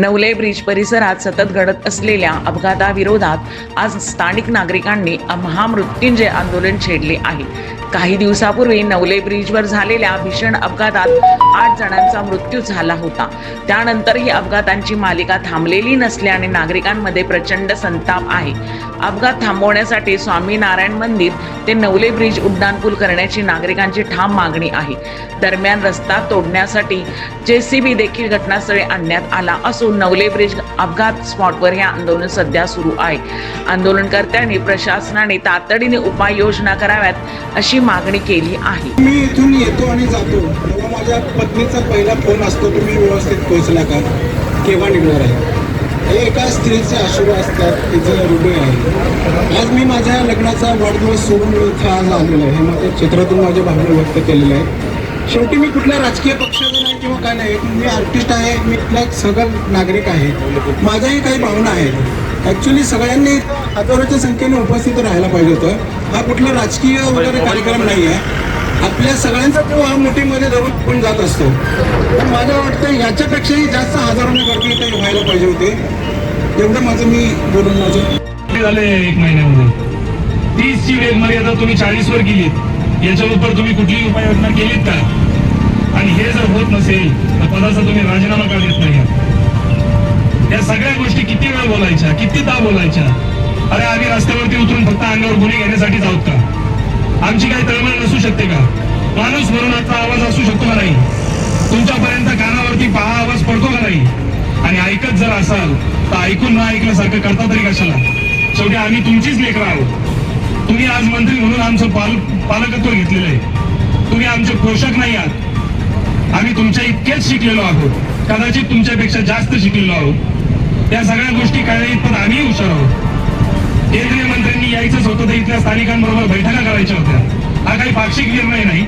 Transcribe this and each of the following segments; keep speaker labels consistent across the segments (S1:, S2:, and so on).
S1: Navale bridge परिसरात सतत घडत असलेल्या अपघाताविरोधात आज स्थानिक नागरिकांनी महामृत्युंजय आंदोलन छेडले आहे. काही दिवसापूर्वी नवले ब्रिजवर झालेल्या भीषण अपघातात आठ जणांचा मृत्यू झाला होता. त्यानंतरही अपघातांची मालिका थांबलेली नसल्याने नागरिकांमध्ये प्रचंड संताप आहे. अपघात थांबवण्यासाठी स्वामीनारायण मंदिर ते नवले ब्रिज उड्डाणपूल करण्याची नागरिकांची ठाम मागणी आहे. दरम्यान रस्ता तोडण्यासाठी जेसीबी देखील घटनास्थळी आणण्यात आला असून नवले ब्रिज अपघात स्पॉटवर हे आंदोलन सध्या सुरू आहे. आंदोलनकर्त्यांनी प्रशासनाने तातडीने उपाययोजना कराव्यात अशी मागणी केली आहे.
S2: मी इथून येतो आणि जातो. तेव्हा माझ्या पत्नीचा पहिला फोन असतो तुम्ही व्यवस्थित पोहोचला का? केव्हा निघणार आहे? हे एका स्त्रीचे आशीर्वाद असतात तिचं हृदय आहे. आज मी माझ्या लग्नाचा वाढदिवस सोडून इथं आज आलेलो आहे. हे माझ्या चित्रातून माझ्या भावना व्यक्त केलेल्या आहेत शेवटी मी कुठल्या राजकीय पक्षाचा काय नाही मी आर्टिस्ट आहे मी इथला एक सगळं नागरिक आहे. माझ्याही काही भावना आहेत. ॲक्च्युली सगळ्यांनी हजारोच्या संख्येने उपस्थित राहायला पाहिजे होतं. हा कुठला राजकीय वगैरे कार्यक्रम नाही आहे आपल्या सगळ्यांचा तो हा मोठीमध्ये धरून पण जात असतो. पण मला वाटतं याच्यापेक्षाही जास्त हजारोने गर्दी इथे व्हायला पाहिजे होते. एवढं माझं मी बोलून माझं
S3: झाले एक महिन्यामध्ये. तीस ची वेग मर्यादा तुम्ही चाळीस वर गेलीत याच्यावर तुम्ही कुठलीही उपाययोजना केलीत का? आणि हे जर होत नसेल तर पदाचा तुम्ही राजीनामा का देत नाही? या सगळ्या गोष्टी किती वेळ बोलायच्या? किती दा बोलायच्या? अरे आम्ही रस्त्यावरती उतरून फक्त अंगावर गुन्हे घेण्यासाठीच आहोत का? आमची काही तळमळ नसू शकते का? माणूस म्हणून आता आवाज असू शकतो का नाही? तुमच्यापर्यंत कानावरती पहा आवाज पडतो का नाही? आणि ऐकत जर असाल तर ऐकून ना ऐकल्यासारखं करता तरी कशाला? शेवटी आम्ही तुमचीच लेकरं आहोत. तुम्ही आज मंत्री म्हणून आमचं पाल पालकत्व घेतलेलं आहे. तुम्ही आमचे पोषक नाही आहात. आम्ही तुमच्या इतकेच शिकलेलो आहोत. कदाचित तुमच्यापेक्षा जास्त शिकलेलो आहोत. या सगळ्या गोष्टी कळल्या पण आम्ही हुशार आहोत. केंद्रीय मंत्र्यांनी यायचंच होतं तर इथल्या स्थानिकांबरोबर बैठका करायच्या होत्या. हा काही पाक्षिक निर्णय नाही.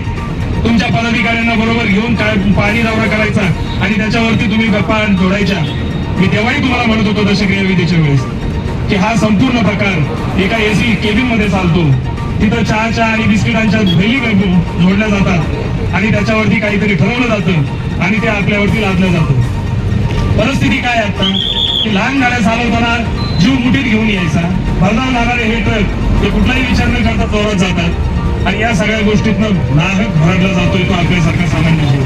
S3: तुमच्या पदाधिकाऱ्यांना बरोबर घेऊन काय पाणी दौरा करायचा आणि त्याच्यावरती तुम्ही गप्पा जोडायच्या. मी तेव्हाही तुम्हाला म्हणत होतो दशक्रिया विधीच्या वेळेस की हा संपूर्ण प्रकार एका एसी केबिनमध्ये चालतो. तिथं चहाच्या आणि बिस्किटांच्या भेली जोडल्या जातात. आणि त्याच्यावरती काहीतरी ठरवलं जातं. आणि ते आपल्यावरती लादलं जातं. परिस्थिती काय आता? की लहान गाड्या चालवताना जीव मुठीत घेऊन यायचा. भरधाव लागणारे हे ट्रक ते कुठलाही विचार न करता जोरात जातात. आणि या सगळ्या गोष्टीतनं नाहक भरडला जातोय तो आपल्यासारखा सामान्य जीव.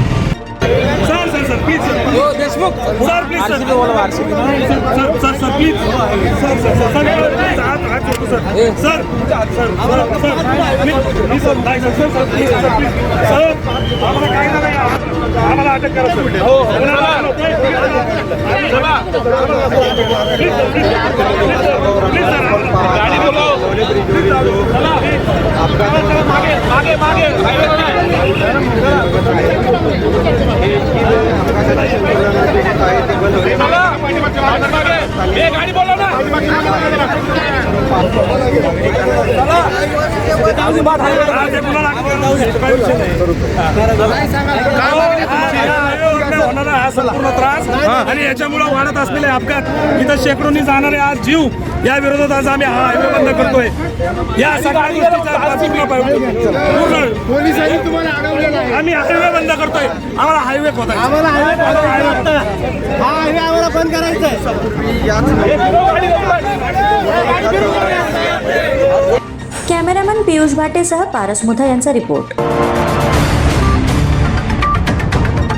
S4: Deshmukh
S3: sir please sir sir sir please sir sir sir sir हात हात जोडतो sir sir sir sir please sir नाही sir sir sir please sir please sir आम्हाला काय नाही आम्हाला अटक करा सर हो प्लीज़ सर प्लीज़ सर गाडी बोलाव मागे मागे मागे गाडी बोला ना। होणारा हा संपूर्ण त्रास आणि याच्यामुळे वाढत असलेले अपघात. इथं शेकडोनी जाणारे आज जीव या विरोधात आज आम्ही हा हायवे बंद करतोय. या सगळ्या गोष्टीचा. पूर्ण आम्ही हायवे बंद करतोय. आम्हाला हायवे होता
S2: आम्हाला हायवे हा हायवे आम्हाला बंद करायचा आहे
S5: कॅमेरामन पियुष भाटेसह पारस मुथा यांचा रिपोर्ट.